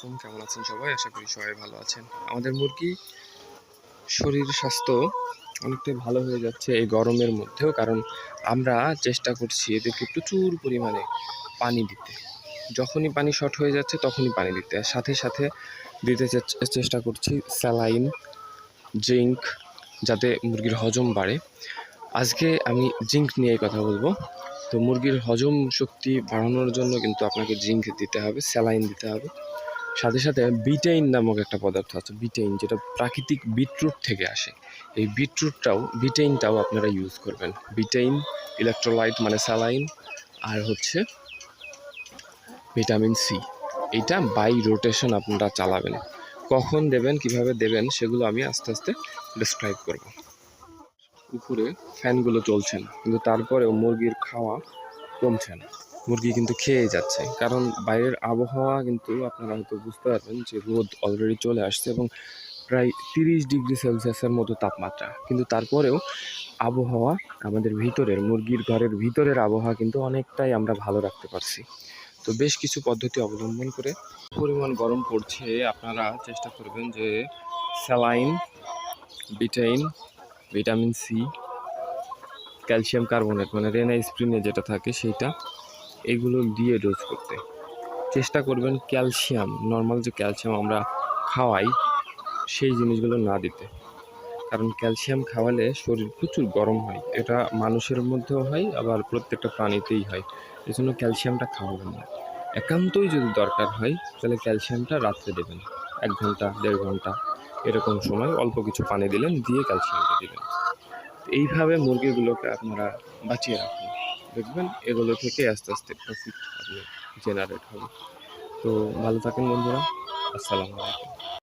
আলাইকুম, কেমন আছেন সবাই? আশা করি সবাই ভালো আছেন। আমাদের মুরগি শরীর স্বাস্থ্য অনেকটাই ভালো হয়ে যাচ্ছে এই গরমের মধ্যেও, কারণ আমরা চেষ্টা করছি এদেরকে প্রচুর পরিমাণে পানি দিতে। যখনই পানি শর্ট হয়ে যাচ্ছে, তখনই পানি দিতে। আর সাথে সাথে দিতে চেষ্টা করছি স্যালাইন, জিঙ্ক, যাতে মুরগির হজম বাড়ে। আজকে আমি জিঙ্ক নিয়ে কথা বলব। তো মুরগির হজম শক্তি বাড়ানোর জন্য কিন্তু আপনাকে জিঙ্ক দিতে হবে, স্যালাইন দিতে হবে। সাথে সাথে বিটাইন নামক একটা পদার্থ আছে, বিটাইন, যেটা প্রাকৃতিক বিটরুট থেকে আসে। এই বিটরুটটাও, বিটাইনটাও আপনারা ইউজ করবেন। বিটাইন ইলেকট্রোলাইট মানে স্যালাইন আর হচ্ছে ভিটামিন সি এইটা বাই রোটেশন আপনারা চালাবেন। কখন দেবেন, কীভাবে দেবেন, সেগুলো আমি আস্তে আস্তে ডিসক্রাইব করব। উপরে ফ্যানগুলো চলছে না, কিন্তু তারপরেও মুরগির খাওয়া কমছে না। মুরগি কিন্তু খেয়ে যাচ্ছে। কারণ বাইরের আবহাওয়া কিন্তু আপনারা হয়তো বুঝতে পারবেন যে রোদ অলরেডি চলে আসছে এবং প্রায় তিরিশ ডিগ্রি সেলসিয়াসের মতো তাপমাত্রা। কিন্তু তারপরেও আবহাওয়া আমাদের ভিতরের, মুরগির ঘরের ভিতরের আবহাওয়া কিন্তু অনেকটাই আমরা ভালো রাখতে পারছি। তো বেশ কিছু পদ্ধতি অবলম্বন করে পরিমাণ গরম পড়ছে আপনারা চেষ্টা করবেন যে স্যালাইন ভিটাইন ভিটামিন সি, ক্যালসিয়াম কার্বনেট মানে রেনা স্প্রিনে যেটা থাকে সেইটা এগুলো দিয়ে ডোজ করতে। চেষ্টা করবেন ক্যালসিয়াম নর্মাল যে ক্যালসিয়াম আমরা খাওয়াই, সেই জিনিসগুলো না দিতে। কারণ ক্যালসিয়াম খাওয়ালে শরীর প্রচুর গরম হয়। এটা মানুষের মধ্যেও হয়, আবার প্রত্যেকটা প্রাণীতেই হয়। এজন্য ক্যালসিয়ামটা খাওয়াবেন না। একান্তই যদি দরকার হয়, তাহলে ক্যালসিয়ামটা রাত্রে দেবেন। এক ঘণ্টা, দেড় ঘণ্টা, এরকম সময় অল্প কিছু পানি দিলেন, দিয়ে ক্যালসিয়ামটা দিলেন। এইভাবে মুরগিগুলোকে আপনারা বাঁচিয়ে রাখুন। দেখবেন এগুলো থেকে আস্তে আস্তে প্রফিট জেনারেট হবে। তো ভালো থাকেন বন্ধুরা আসসালামু আলাইকুম।